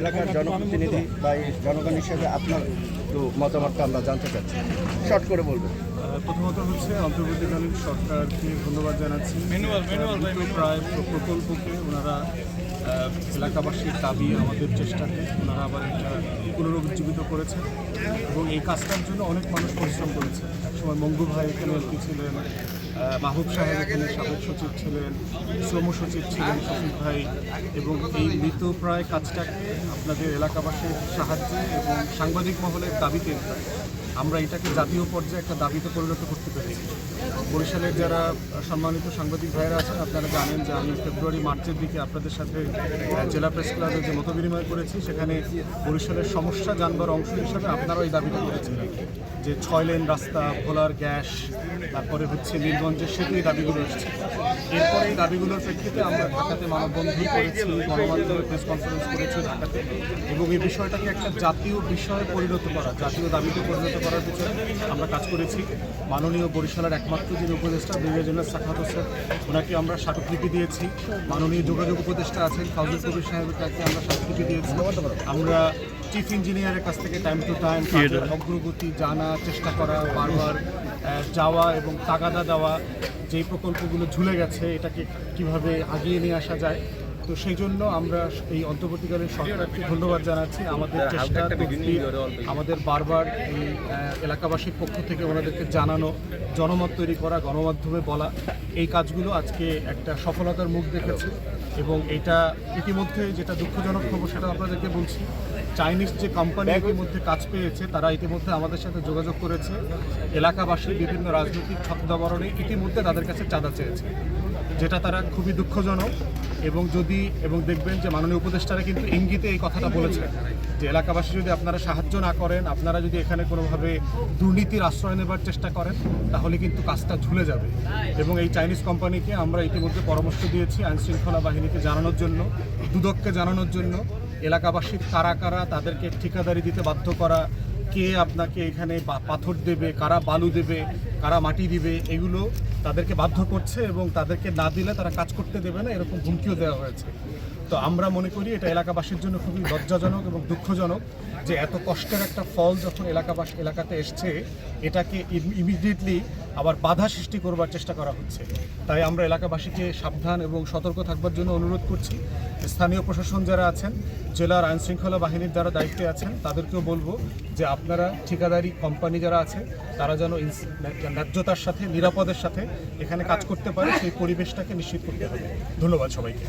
এলাকার জনপ্রতিনিধি বা এই জনগণ হিসেবে আপনার একটু মতামতটা আমরা জানতে চাচ্ছি। শর্ট করে বলবেন। প্রথমত হচ্ছে অন্তর্বর্তীকালীন সরকারকে ধন্যবাদ জানাচ্ছি প্রায় প্রকল্পকে ওনারা এলাকাবাসীর দাবি আমাদের চেষ্টাকে ওনারা আবার এটা পুনরুজ্জীবিত করেছেন এবং এই কাজটার জন্য অনেক মানুষ পরিশ্রম করেছে একসময় মঙ্গু ভাই এখানে এমপি ছিলেন মাহবুব সাহেব এখানে সাবেক সচিব ছিলেন শ্রম সচিব ছিলেন শফিক ভাই এবং এই মৃত প্রায় কাজটাকে আপনাদের এলাকাবাসীর সাহায্যে এবং সাংবাদিক মহলের দাবিতে আমরা এটাকে জাতীয় পর্যায়ে একটা দাবিতে পরিণত করতে পেরেছি। বরিশালের যারা সম্মানিত সাংবাদিক ভাইয়েরা আছেন, আপনারা জানেন যে আমি ফেব্রুয়ারি, মার্চের দিকে আপনাদের সাথে জেলা প্রেস ক্লাবে যে মত বিনিময় করেছি, সেখানে বরিশালের সমস্যা জানবার অংশ হিসাবে আপনারাও এই দাবিটা করেছিলেন। যে ছয় লেন রাস্তা, ভোলার গ্যাস, তারপরে হচ্ছে নীলগঞ্জের সেতু, এই দাবিগুলো এসেছে। এরপরে এই দাবিগুলোর প্রেক্ষিতে আমরা ঢাকাতে মানববন্ধন করেছি, গণমাধ্যমে প্রেস কনফারেন্স করেছি ঢাকাতে, এবং এই বিষয়টাকে একটা জাতীয় বিষয়ে পরিণত করা, জাতীয় দাবিতে পরিণত করার পিছনে আমরা কাজ করেছি। মাননীয় বরিশালের একমাত্র যিনি উপদেষ্টা জেনারেল সাখাত হোসেন ওনাকে আমরা স্মারকলিপি দিয়েছি। মাননীয় যোগাযোগ উপদেষ্টা আছেন ফাউজুল কবির সাহেবের কাছে আমরা স্মারকলিপি দিয়েছি। আমরা চিফ ইঞ্জিনিয়ারের কাছ থেকে টাইম টু টাইম অগ্রগতি জানা চেষ্টা করা বারবার যাওয়া এবং তাগাদা দেওয়া যেই প্রকল্পগুলো ঝুলে গেছে এটাকে কীভাবে আগিয়ে নিয়ে আসা যায় তো সেই জন্য আমরা এই অন্তর্বর্তীকালীন সরকারকে ধন্যবাদ জানাচ্ছি। আমাদের চেষ্টা আমাদের বারবার এই এলাকাবাসীর পক্ষ থেকে ওনাদেরকে জানানো, জনমত তৈরি করা, গণমাধ্যমে বলা। এই কাজগুলো আজকে একটা সফলতার মুখ দেখেছে এবং এটা ইতিমধ্যে যেটা দুঃখজনক খবর সেটা আপনাদেরকে বলছি, চাইনিজ যে কোম্পানি ইতিমধ্যে কাজ পেয়েছে, তারা ইতিমধ্যে আমাদের সাথে যোগাযোগ করেছে। এলাকাবাসী বিভিন্ন রাজনৈতিক ছত্রদাবরণে ইতিমধ্যে তাদের কাছে চাঁদা চেয়েছে। যেটা তারা খুবই দুঃখজনক এবং যদি, এবং দেখবেন যে মাননীয় উপদেষ্টারা কিন্তু ইঙ্গিতে এই কথাটা বলেছেন যে এলাকাবাসী যদি আপনারা সাহায্য না করেন, আপনারা যদি এখানে কোনোভাবে দুর্নীতির আশ্রয় নেবার চেষ্টা করেন, তাহলে কিন্তু কাজটা ঝুলে যাবে। এবং এই চাইনিজ কোম্পানিকে আমরা ইতিমধ্যে পরামর্শ দিয়েছি আইনশৃঙ্খলা বাহিনীকে জানানোর জন্য, দুদককে জানানোর জন্য। এলাকাবাসীর কারা কারা তাদেরকে ঠিকাদারি দিতে বাধ্য করা কে আপনাকে এখানে পাথর দেবে, কারা বালু দেবে, কারা মাটি দিবে, এগুলো তাদেরকে বাধ্য করছে এবং তাদেরকে না দিলে তারা কাজ করতে দেবে না, এরকম হুমকিও দেওয়া হয়েছে। তো আমরা মনে করি এটা এলাকাবাসীর জন্য খুবই লজ্জাজনক এবং দুঃখজনক। যে এত কষ্টের একটা ফল যখন এলাকাবাস এলাকাতে এসছে, এটাকে ইমিডিয়েটলি আবার বাধা সৃষ্টি করবার চেষ্টা করা হচ্ছে। তাই আমরা এলাকাবাসীকে সাবধান এবং সতর্ক থাকবার জন্য অনুরোধ করছি। স্থানীয় প্রশাসন যারা আছেন, জেলার আইন শৃঙ্খলা বাহিনীর যারা দায়িত্বে আছেন, তাদেরকেও বলব যে আপনারা ঠিকাদারি কোম্পানি যারা আছে, তারা যেন ন্যায্যতার সাথে, নিরাপদের সাথে এখানে কাজ করতে পারে, সেই পরিবেশটাকে নিশ্চিত করতে হবে। ধন্যবাদ সবাইকে।